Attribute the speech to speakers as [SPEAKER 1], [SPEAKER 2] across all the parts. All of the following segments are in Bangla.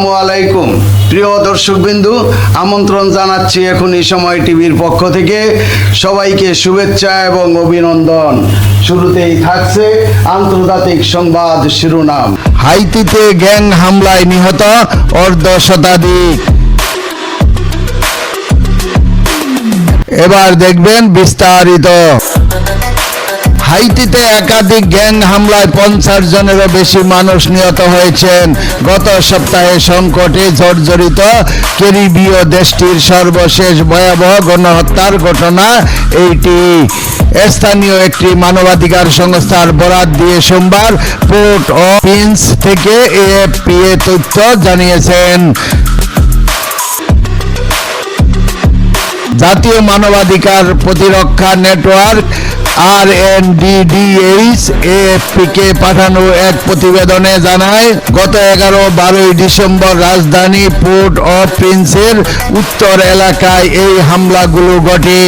[SPEAKER 1] আসসালামু আলাইকুম। প্রিয় দর্শকবিন্দু, আমন্ত্রণ জানাচ্ছি এখন এই সময় টিভির পক্ষ থেকে। সবাইকে শুভেচ্ছা এবং অভিনন্দন। শুরুতেই থাকছে আন্তর্জাতিক সংবাদ শিরোনাম। হাইতিতে গ্যাং হামলায় নিহত অর্ধ শতাধিক। এবার দেখবেন বিস্তারিত। হাইতিতে একাধিক গ্যাং হামলায় পঞ্চাশ জনেরও বেশি মানুষ নিহত হয়েছেন। গত সপ্তাহে সংকটে জর্জরিত ক্যারিবীয় দেশটির সর্বশেষ ভয়াবহ গণহত্যার ঘটনা এইটি। স্থানীয় একটি মানবাধিকার সংস্থার বরাত দিয়ে সোমবার পোর্ট প্রিন্স থেকে এএফপি এ তথ্য জানিয়েছেন। জাতীয় মানবাধিকার প্রতিরক্ষা নেটওয়ার্ক আর এন ডিডিএইচ কে পাঠানো এক প্রতিবেদনে জানায়, গত এগারো বারোই ডিসেম্বর রাজধানী পোর্ট অফ প্রিন্সের উত্তর এলাকায় এই হামলাগুলো ঘটে।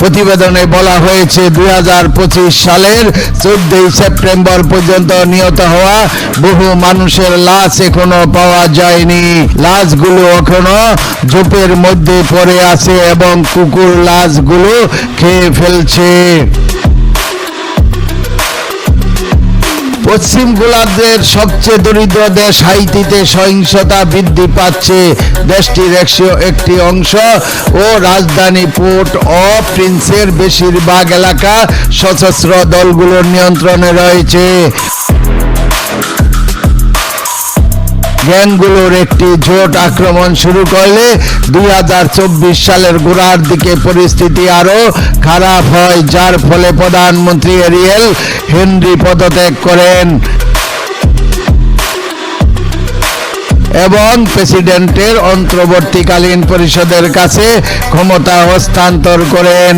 [SPEAKER 1] প্রতিবেদনে বলা হয়েছে দু হাজার পঁচিশ সালের চোদ্দই সেপ্টেম্বর পর্যন্ত নিহত হওয়া বহু মানুষের লাশ এখনও পাওয়া যায়নি। লাশগুলো এখনও ঝোপের মধ্যে পড়ে আছে এবং কুকুর লাশগুলো খেয়ে ফেলছে। পশ্চিম গোলার্ধের সবচেয়ে দরিদ্র দেশ হাইতিতে সহিংসতা বৃদ্ধি পাচ্ছে। দেশটির একশো একটি অংশ ও রাজধানী পোর্ট অফ প্রিন্সের বেশিরভাগ এলাকা সশস্ত্র দলগুলোর নিয়ন্ত্রণে রয়েছে। গ্যাংগুলোর একটি জোট আক্রমণ শুরু করলে দুই হাজার চব্বিশ সালের গোড়ার দিকে পরিস্থিতি আরও খারাপ হয়, যার ফলে প্রধানমন্ত্রী এরিয়েল হেনরি পদত্যাগ করেন। এবং প্রেসিডেন্টের অন্তর্বর্তীকালীন পরিষদের কাছে ক্ষমতা হস্তান্তর করেন।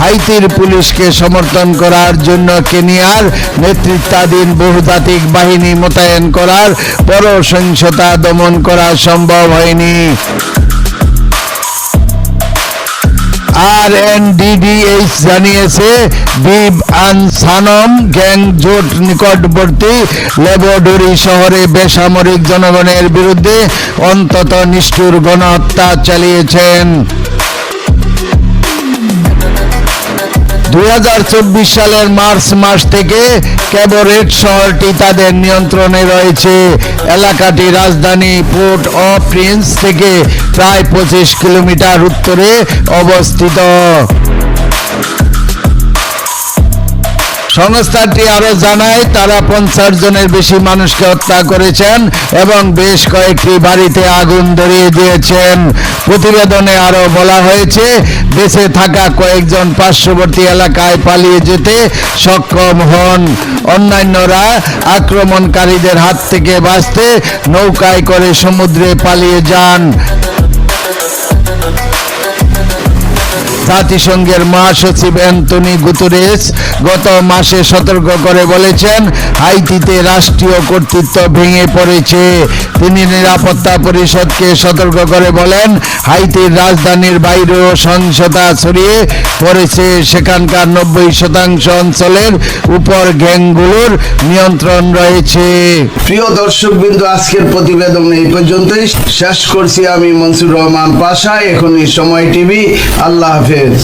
[SPEAKER 1] হাইতির পুলিশকে সমর্থন করার জন্য কেনিয়ার নেতৃত্বাধীন বহুজাতিক বাহিনী মোতায়েন করার পরসহিংসতা দমন করা সম্ভব হয়নি। আর এন এনডিডিএইচ জানিয়েছে, বিব আনসানম গ্যাং জোট নিকটবর্তী লেবডুরি শহরে বেসামরিক জনগণের বিরুদ্ধে অন্তত নিষ্ঠুর গণহত্যা চালিয়েছেন। দু হাজার চব্বিশ সালের মার্চ মাস থেকে ক্যাবরেট শহরটি তাদের নিয়ন্ত্রণে রয়েছে। এলাকাটি রাজধানী পোর্ট অফ প্রিন্স থেকে প্রায় পঁচিশ কিলোমিটার উত্তরে অবস্থিত। সংস্থাটি আরও জানায়, তারা পঞ্চাশ জনের বেশি মানুষকে হত্যা করেছেন এবং বেশ কয়েকটি বাড়িতে আগুন ধরিয়ে দিয়েছেন। প্রতিবেদনে আরও বলা হয়েছে দেশে থাকা কয়েকজন পার্শ্ববর্তী এলাকায় পালিয়ে যেতে সক্ষম হন। অন্যান্যরা আক্রমণকারীদের হাত থেকে বাঁচতে নৌকায় করে সমুদ্রে পালিয়ে যান। জাতিসংঘের মহাসচিব অ্যান্টনি গুতরেস গত মাসে সতর্ক করে বলেছেন, হাইতিতে রাষ্ট্রীয় কর্তৃত্ব ভেঙে পড়েছে। তিনি নিরাপত্তা পরিষদকে সতর্ক করে বলেন, হাইতির রাজধানীর বাইরেও সহিংসতা ছড়িয়ে পড়েছে। সেখানকার নব্বই শতাংশ অঞ্চলের উপর গ্যাংগুলোর নিয়ন্ত্রণ রয়েছে। প্রিয় দর্শক বিন্দু আজকের প্রতিবেদন এই পর্যন্তই। শেষ করছি আমি মনসুর রহমান পাশা। এখনই সময় টিভি। আল্লাহ হাফেজ